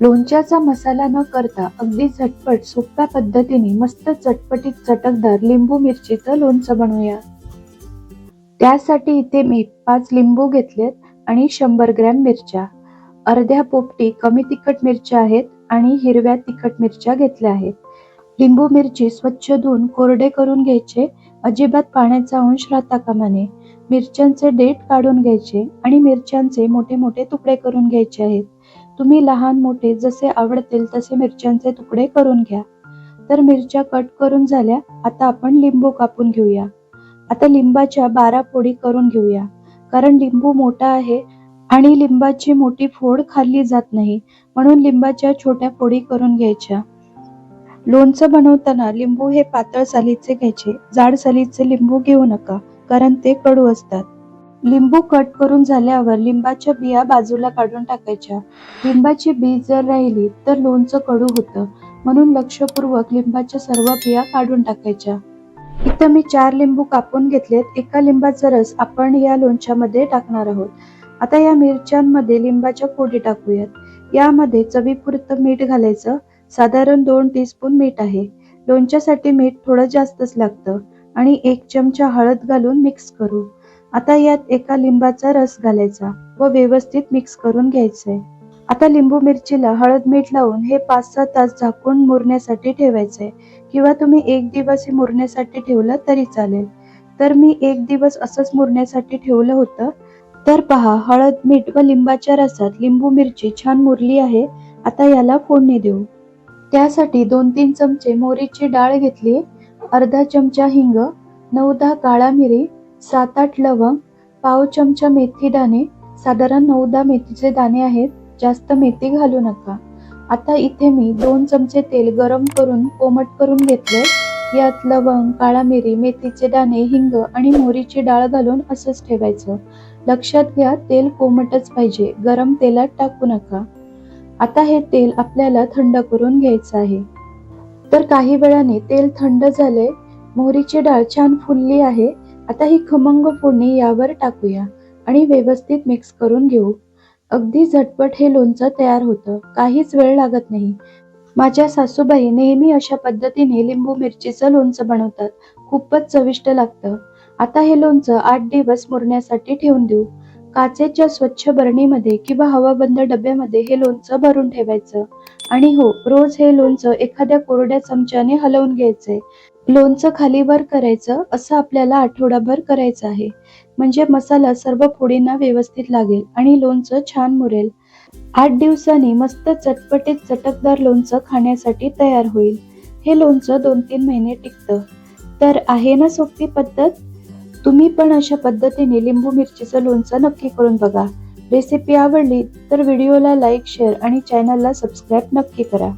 लोणच्याचा मसाला न करता अगदी झटपट सोप्या पद्धतीने मस्त चटपटीत चटकदार लिंबू मिरचीचं लोणचं बनवूया. त्यासाठी इथे मी पाच लिंबू घेतलेत आणि शंभर ग्रॅम मिरच्या. अर्ध्या पोपटी कमी तिखट मिरच्या आहेत आणि हिरव्या तिखट मिरच्या घेतल्या आहेत. लिंबू मिरची स्वच्छ धुवून कोरडे करून घ्यायचे अजिबात पाण्याचा अंश राहता कामाने मिरच्यांचे देठ काढून घ्यायचे आणि मिरच्यांचे मोठे मोठे तुकडे करून घ्यायचे आहेत. तुम्ही लहान मोठे जसे आवडतील तसे मिरच्यांचे तुकडे करून घ्या. तर मिरच्या कट करून झाल्या आता आपण लिंबू कापून घेऊया. आता लिंबाच्या बारा फोडी करून घेऊया. कारण लिंबू मोठा आहे आणि लिंबाची मोठी फोड खाल्ली जात नाही म्हणून लिंबाच्या छोट्या फोडी करून घ्यायच्या. लोणचं बनवताना लिंबू हे पातळ सालीचे घ्यायचे. जाड सालीचे लिंबू घेऊ नका कारण ते कडू असतात. लिंबू कट करून झाल्यावर लिंबाच्या बिया बाजूला काढून टाकायच्या. लिंबाची बी जर राहिली तर लोणचं कडू होतं. म्हणून लक्षपूर्वक लिंबाच्या सर्व बिया काढून टाकायच्या. इथं मी चार लिंबू कापून घेतलेत. एका लिंबाचा रस आपण या लोणच्यामध्ये टाकणार आहोत. आता या मिरच्यांमध्ये लिंबाच्या फोडी टाकूयात. यामध्ये चवीपुरतं मीठ घालायचं. साधारण दोन टीस्पून मीठ आहे. लोणच्यासाठी मीठ थोडं जास्तच लागतं. आणि एक चमचा हळद घालून मिक्स करू. आता यात एका लिंबाचा रस घालायचा व व्यवस्थित मिक्स करून घ्यायचंय. आता लिंबू मिरचीला हळद मीठ लावून हे पाच सहा तास झाकून मुरण्यासाठी ठेवायचंय. किंवा तुम्ही एक दिवस हे मुरण्यासाठी ठेवलं तरी चालेल. तर मी एक दिवस असंच मुरण्यासाठी ठेवलं होतं. तर पहा हळद मीठ व लिंबाच्या रसात लिंबू मिरची छान मुरली आहे. आता याला फोडणी देऊ. त्यासाठी दोन तीन चमचे मोहरीची डाळ घेतली अर्धा चमचा हिंग नऊ दहा काळा मिरी सात आठ लवंग पाव चमचा मेथी दाणे साधारण नऊ दहा मेथीचे दाणे आहेत जास्त मेथी घालू नका. आता इथे मी दोन चमचे तेल गरम करून कोमट करून घेतले यात लवंग काळा मिरी मेथीचे दाणे हिंग आणि मोहरीची डाळ घालून असंच ठेवायचं. लक्षात घ्या तेल कोमटच पाहिजे गरम तेलात टाकू नका. आता हे तेल आपल्याला थंड करून घ्यायचं आहे. तर काही वेळाने तेल थंड झाले मोहरीची डाळ छान फुलली आहे आता ही खमंग फोडणी यावर टाकूया आणि व्यवस्थित मिक्स करून घेऊ. अगदी झटपट हे लोणचं तयार होतं. काहीच वेळ लागत नाही. माझ्या सासूबाई नेहमी अशा पद्धतीने लिंबू मिरचीचं लोणचं बनवतात. खूपच चविष्ट लागतं. आता हे लोणचं आठ दिवस मुरण्यासाठी ठेवून देऊ. काचेच्या स्वच्छ बरणीमध्ये किंवा हवाबंद डब्यामध्ये हे लोणचं भरून ठेवायचं. आणि हो रोज हे लोणचं एखाद्या कोरड्या चमच्याने हलवून घ्यायचंय लोणचं खालीवर करायचं असं आपल्याला आठवडाभर करायचं आहे. म्हणजे मसाला सर्व फोडींना व्यवस्थित लागेल आणि लोणचं छान मुरेल. आठ दिवसांनी मस्त चटपटीत चटकदार लोणचं खाण्यासाठी तयार होईल. हे लोणचं दोन तीन महिने टिकतं. तर आहे ना सोपी पद्धत? तुम्ही पण अशा पद्धतीने लिंबू मिरचीचं लोणचं नक्की करून बघा. रेसिपी आवडली तर व्हिडिओला लाईक शेअर आणि चॅनलला सबस्क्राईब नक्की करा.